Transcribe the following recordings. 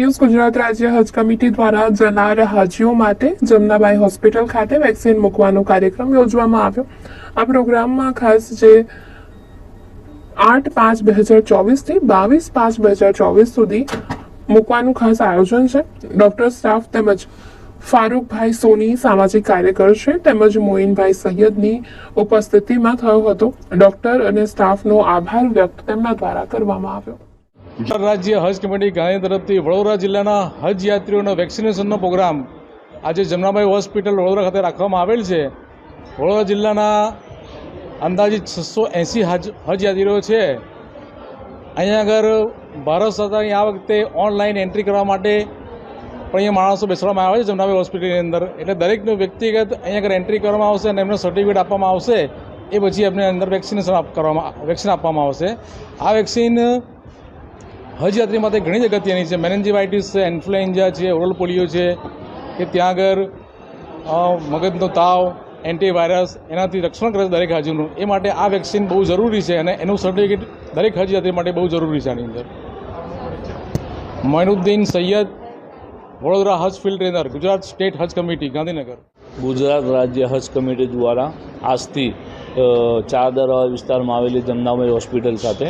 News Gujarat રાજ્ય Haj committee દ્વારા જનાર હાજીઓ માટે જમનાબાઈ હોસ્પિટલ ખાતે વેક્સિન મૂકવાનો કાર્યક્રમ યોજવામાં આવ્યો. આ પ્રોગ્રામમાં ખાસ જે આઠ પાંચ બે હજાર ચોવીસથી બાવીસ પાંચ બે હજાર ચોવીસ સુધી મૂકવાનું ખાસ આયોજન છે. ડોક્ટર સ્ટાફ તેમજ ફારૂકભાઈ સોની સામાજિક કાર્યકર છે. તેમજ મોઇનભાઈ સૈયદની ઉપસ્થિતિમાં થયો હતો. ડોક્ટર અને સ્ટાફનો આભાર વ્યક્ત તેમના દ્વારા કરવામાં આવ્યો. ગુજરાત રાજ્ય હજ કમિટી ગાંધી તરફથી વડોદરા જિલ્લાના હજ યાત્રીઓનો વેક્સિનેશનનો પ્રોગ્રામ આજે જમનાભાઈ હોસ્પિટલ વડોદરા ખાતે રાખવામાં આવેલ છે. વડોદરા જિલ્લાના અંદાજિત છસો એંસી હજ હજ યાત્રીઓ છે. અહીંયા આગળ ભારત સરકારની આ વખતે ઓનલાઈન એન્ટ્રી કરવા માટે પણ અહીંયા માણસો બેસવામાં આવે છે જમનાબાઈ હોસ્પિટલની અંદર. એટલે દરેકનું વ્યક્તિગત અહીંયા આગળ એન્ટ્રી કરવામાં આવશે અને એમને સર્ટિફિકેટ આપવામાં આવશે. એ પછી એમને અંદર વેક્સિનેશન કરવામાં, વેક્સિન આપવામાં આવશે. આ વેક્સિન હજ માટે ઘણી જ અગત્યની છે. મેનેન્જીવાઇટિસ છે, ઇન્ફ્લુએન્ઝા છે, ઓરલ પોલિયો છે, કે ત્યાં આગળ મગજનો તાવ, એન્ટીવાયરસ, એનાથી રક્ષણ કરે છે દરેક હાજીનું એ માટે આ વેક્સિન બહુ જરૂરી છે અને એનું સર્ટિફિકેટ દરેક હજ યાત્રી માટે બહુ જરૂરી છે આની અંદર. Moinuddin Saiyed, Vadodara Haj field trainer, Gujarat state Haj committee, Gandhinagar. Gujarat રાજ્ય હજ કમિટી દ્વારા આજથી ચારદરા વિસ્તારમાં આવેલી જમનાબાઈ હોસ્પિટલ ખાતે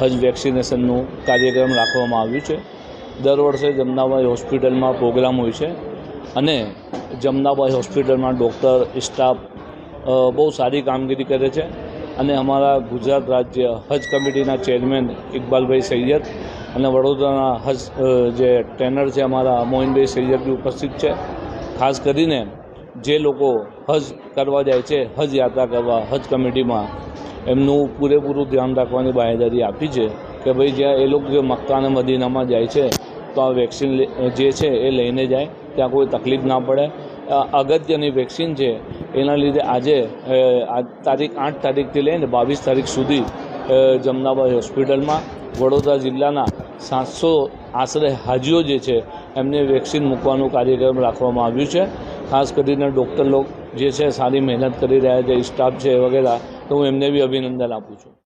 હજ વેક્સિનેશનનું કાર્યક્રમ રાખવામાં આવ્યું છે. દર વર્ષે જમનાબાઈ હોસ્પિટલમાં પ્રોગ્રામ હોય છે અને જમનાબાઈ હોસ્પિટલમાં ડૉક્ટર, સ્ટાફ બહુ સારી કામગીરી કરે છે અને અમારા ગુજરાત રાજ્ય હજ કમિટીના ચેરમેન ઇકબાલભાઈ સૈયદ અને વડોદરાના હજ જે ટ્રેનર છે અમારા મોહિનભાઈ સૈયદ ઉપસ્થિત છે. ખાસ કરીને જે લોકો હજ કરવા જાય છે, હજ યાત્રા કરવા હજ કમિટીમાં એમનું પૂરેપૂરું ધ્યાન રાખવાની બાહેદારી આપી છે કે ભાઈ જ્યાં એ લોકો જે મક્કા અને મદીનામાં જાય છે, તો આ વેક્સિન જે છે એ લઈને જાય, ત્યાં કોઈ તકલીફ ના પડે. અગત્યની વેક્સિન છે, એના લીધે આજે તારીખ આઠ તારીખથી લઈને બાવીસ તારીખ સુધી જમનાબાદ હોસ્પિટલમાં, વડોદરા જિલ્લાના સાતસો આશરે હાજીઓ જે છે, એમને વેક્સિન મૂકવાનું કાર્યક્રમ રાખવામાં આવ્યું છે. ખાસ કરીને ડૉક્ટર લોક જે છે સારી મહેનત કરી રહ્યા છે, સ્ટાફ છે વગેરે, તો હું એમને બી અભિનંદન આપું છું.